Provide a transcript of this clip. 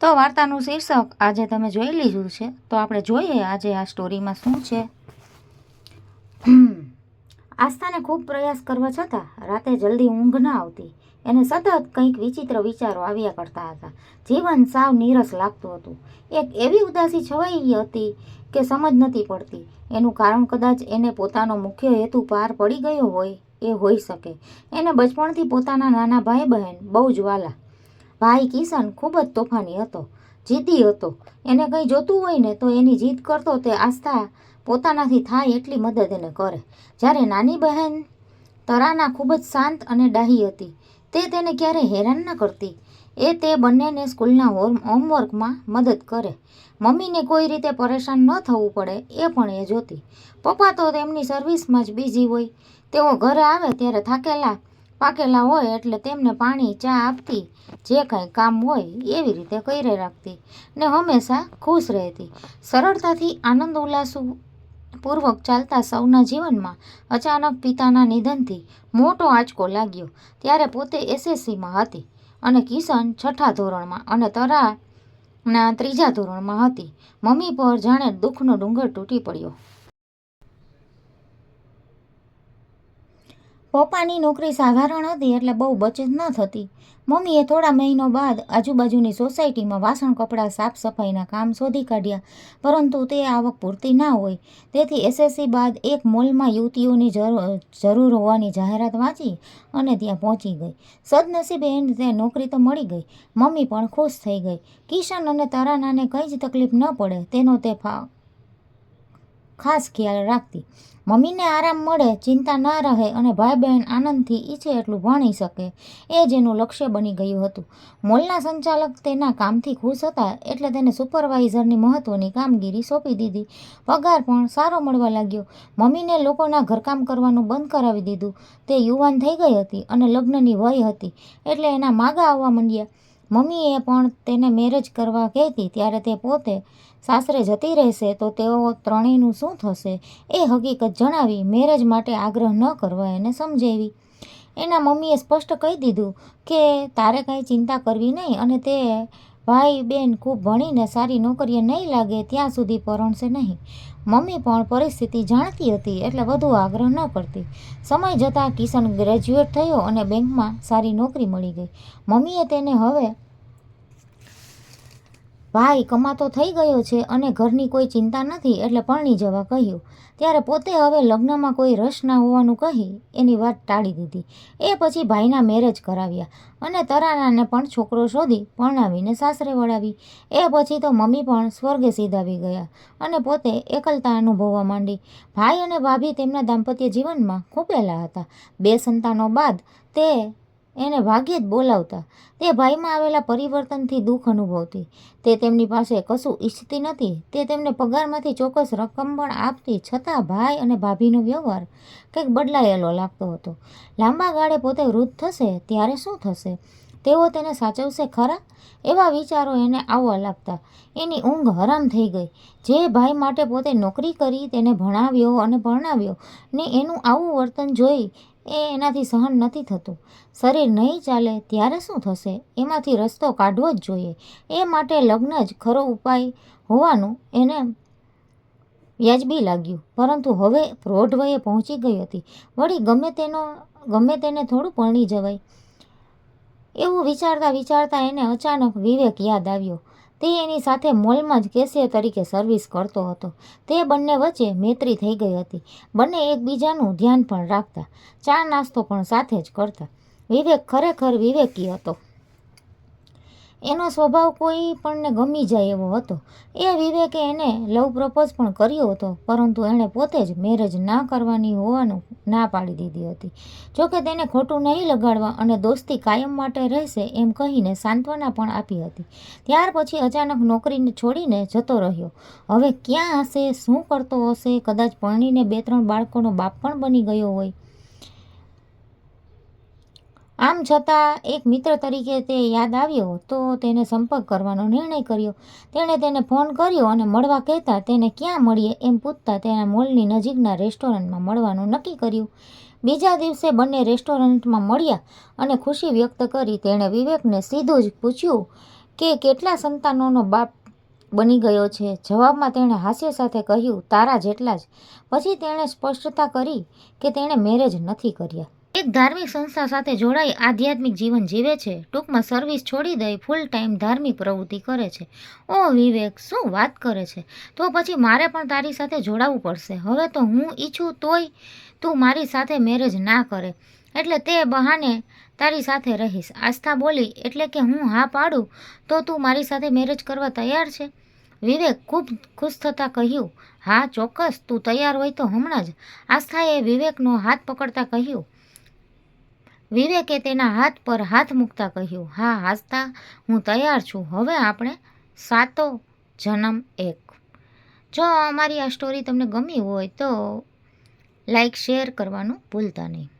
તો વાર્તાનું શીર્ષક આજે તમે જોઈ લીધું છે. તો આપણે જોઈએ આજે આ સ્ટોરીમાં શું છે. આસ્થાને ખૂબ પ્રયાસ કરવા છતાં રાતે જલ્દી ઊંઘ ન આવતી. એને સતત કંઈક વિચિત્ર વિચારો આવ્યા કરતા હતા. જીવન સાવ નીરસ લાગતું હતું. એક એવી ઉદાસી છવાઈ હતી કે સમજ નથી પડતી. એનું કારણ કદાચ એને પોતાનો મુખ્ય હેતુ પાર પડી ગયો હોય એ હોઈ શકે. એને બચપણથી પોતાના નાના ભાઈ બહેન બહુ જ વાલા. ભાઈ કિસાન ખૂબ જ તોફાની હતો જીદી હતો. એને કંઈ જોતું હોય ને તો એની જીદ કરતો તે આસ્થા પોતાનાથી થાય એટલી મદદ એને કરે. જ્યારે નાની બહેન તરાના ખૂબ જ શાંત અને ડાહી હતી, તે તેને ક્યારેય હેરાન ન કરતી. એ તે બંનેને સ્કૂલના હોમ, હોમવર્કમાં મદદ કરે. મમ્મીને કોઈ રીતે પરેશાન ન થવું પડે એ પણ એ જોતી. પપ્પા તો તેમની સર્વિસમાં જ બિઝી હોય. તેઓ ઘરે આવે ત્યારે થાકેલા પાકેલા હોય એટલે તેમને પાણી, ચા આપતી, જે કાંઈ કામ હોય એવી રીતે કરી રાખતી ને હંમેશા ખુશ રહેતી. સરળતાથી આનંદ ઉલ્લાસુ પૂર્વક ચાલતા સૌના જીવનમાં અચાનક પિતાના નિધનથી મોટો આંચકો લાગ્યો. ત્યારે પોતે એસએસસીમાં હતી અને કિશન છઠ્ઠા ધોરણમાં અને તરાના ત્રીજા ધોરણમાં હતી. મમ્મી પર જાણે દુઃખનો ડુંગર તૂટી પડ્યો. પપ્પાની નોકરી સાધારણ હતી એટલે બહુ બચત ન થતી. મમ્મીએ થોડા મહિનો બાદ આજુબાજુની સોસાયટીમાં વાસણ કપડાં સાફ સફાઈના કામ શોધી કાઢ્યા, પરંતુ તે આવક પૂરતી ના હોય. તેથી એસએસસી બાદ એક મોલમાં યુવતીઓની જરૂર હોવાની જાહેરાત વાંચી અને ત્યાં પહોંચી ગઈ. સદનસીબે એને ત્યાં નોકરી તો મળી ગઈ. મમ્મી પણ ખુશ થઈ ગઈ. કિશન અને તરાનાને કંઈ જ તકલીફ ન પડે, તેનો તે ખાસ ખ્યાલ રાખતી. મમ્મીને આરામ મળે, ચિંતા ન રહે અને ભાઈ બહેન આનંદથી ઈચ્છે એટલું ભણી શકે. એ જ એનું લક્ષ્ય બની ગયું હતું. મોલના સંચાલક તેના કામથી ખુશ હતા એટલે તેને સુપરવાઇઝરની મહત્ત્વની કામગીરી સોંપી દીધી. પગાર પણ સારો મળવા લાગ્યો. મમ્મીને લોકોના ઘરકામ કરવાનું બંધ કરાવી દીધું. તે યુવાન થઈ ગઈ હતી અને લગ્નની વય હતી એટલે એના માગા આવવા માંડ્યા. મમ્મીએ પણ તેને મેરેજ કરવા કહેતી ત્યારે તે પોતે સાસરે જતી રહેશે તો તેઓ ત્રણેયનું શું થશે? એ હકીકત જણાવી મેરેજ માટે આગ્રહ ન કરવા એને સમજાવી. એના મમ્મીએ સ્પષ્ટ કહી દીધું કે, તારે કાંઈ ચિંતા કરવી નહીં. અને તે ભાઈ બેન ખૂબ ભણીને સારી નોકરીએ નહીં લાગે ત્યાં સુધી પરણશે નહીં. મમ્મી પણ પરિસ્થિતિ જાણતી હતી એટલે વધુ આગ્રહ ન કરતી. સમય જતાં કિશન ગ્રેજ્યુએટ થયો અને બેંકમાં સારી નોકરી મળી ગઈ. મમ્મીએ તેને હવે ભાઈ કમાતો થઈ ગયો છે અને ઘરની કોઈ ચિંતા નથી એટલે પરણી જવા કહ્યું. ત્યારે પોતે હવે લગ્નમાં કોઈ રસ ના હોવાનું કહી એની વાત ટાળી દીધી. એ પછી ભાઈના મેરેજ કરાવ્યા અને તરાનાને પણ છોકરો શોધી પરણાવીને સાસરે વળાવી. એ પછી તો મમ્મી પણ સ્વર્ગે સીધાવી ગયા અને પોતે એકલતા અનુભવવા માંડી. ભાઈ અને ભાભી તેમના દાંપત્ય જીવનમાં ખૂપેલા હતા. બે સંતાનો બાદ તે એને ભાગ્યે જ બોલાવતા. તે ભાઈમાં આવેલા પરિવર્તનથી દુઃખ અનુભવતી. તે તેમની પાસે કશું ઈચ્છતી નથી. તે તેમને પગારમાંથી ચોક્કસ રકમ પણ આપતી, છતાં ભાઈ અને ભાભીનો વ્યવહાર કંઈક બદલાયેલો લાગતો હતો. લાંબા ગાળે પોતે વૃદ્ધ થશે, ત્યારે શું થશે? તેઓ તેને સાચવશે ખરા? એવા વિચારો એને આવવા લાગતા. એની ઊંઘ હરામ થઈ ગઈ. જે ભાઈ માટે પોતે નોકરી કરી તેને ભણાવ્યો અને ભણાવ્યો ને એનું આવું વર્તન જોઈ એ એનાથી સહન નથી થતું. શરીર નહીં ચાલે ત્યારે શું થશે? એમાંથી રસ્તો કાઢવો જ જોઈએ. એ માટે લગ્ન જ ખરો ઉપાય હોવાનું એને વ્યાજબી લાગ્યું. પરંતુ હવે પ્રૌઢ વયે પહોંચી ગઈ હતી. વળી ગમે તેનો, ગમે તેને થોડું પરણી જવાય. એવું વિચારતા વિચારતા એને અચાનક વિવેક યાદ આવ્યો. તે એની સાથે મોલમાં જ કેશિયર તરીકે સર્વિસ કરતો હતો. તે બંને વચ્ચે મૈત્રી થઈ ગઈ હતી. બંને એકબીજાનું ધ્યાન પણ રાખતા. ચા નાસ્તો પણ સાથે જ કરતા. વિવેક ખરેખર વિવેકી હતો. એનો સ્વભાવ કોઈ પણને ગમી જાય એવો હતો. એ વિવેકે એને લવ પ્રપોઝ પણ કર્યો હતો, પરંતુ એણે પોતે જ મેરેજ ના કરવાની હોવાનું ના પાડી દીધી હતી. જોકે તેને ખોટું નહીં લગાડવા અને દોસ્તી કાયમ માટે રહેશે એમ કહીને સાંત્વના પણ આપી હતી. ત્યાર પછી અચાનક નોકરીને છોડીને જતો રહ્યો. હવે ક્યાં હશે, શું કરતો હશે, કદાચ પરણીને બે ત્રણ બાળકોનો બાપ પણ બની ગયો હોય. આમ છતાં એક મિત્ર તરીકે તે યાદ આવ્યો તો તેને સંપર્ક કરવાનો નિર્ણય કર્યો. તેણે તેને ફોન કર્યો અને મળવા કહેતા તેને ક્યાં મળીએ એમ પૂછતા તેના મોલની નજીકના રેસ્ટોરન્ટમાં મળવાનું નક્કી કર્યું. બીજા દિવસે બંને રેસ્ટોરન્ટમાં મળ્યા અને ખુશી વ્યક્ત કરી તેણે વિવેકને સીધું જ પૂછ્યું કે કેટલા સંતાનોનો બાપ બની ગયો છે? જવાબમાં તેણે હાસ્ય સાથે કહ્યું, તારા જેટલા જ. પછી તેણે સ્પષ્ટતા કરી કે તેણે મેરેજ નથી કર્યા. એક ધાર્મિક સંસ્થા સાથે જોડાઈ આધ્યાત્મિક જીવન જીવે છે. ટૂંકમાં સર્વિસ છોડી દઈ ફૂલ ટાઈમ ધાર્મિક પ્રવૃત્તિ કરે છે. ઓ વિવેક, શું વાત કરે છે? તો પછી મારે પણ તારી સાથે જોડાવવું પડશે. હવે તો હું ઈચ્છું તોય તું મારી સાથે મેરેજ ના કરે. એટલે તે બહાને તારી સાથે રહીશ. આસ્થા બોલી, એટલે કે હું હા પાડું, તો તું મારી સાથે મેરેજ કરવા તૈયાર છે? વિવેક ખૂબ ખુશ થતાં કહ્યું, હા, ચોક્કસ, તું તૈયાર હોય તો હમણાં જ. આસ્થાએ વિવેકનો હાથ પકડતા કહ્યું વિવેકે તેના હાથ પર હાથ મૂકતા કહ્યું, હા, હાસતા હું તૈયાર છું. હવે આપણે સાતો જન્મ એક. જો અમારી આ સ્ટોરી તમને ગમી હોય તો લાઈક શેર કરવાનું ભૂલતા નહીં.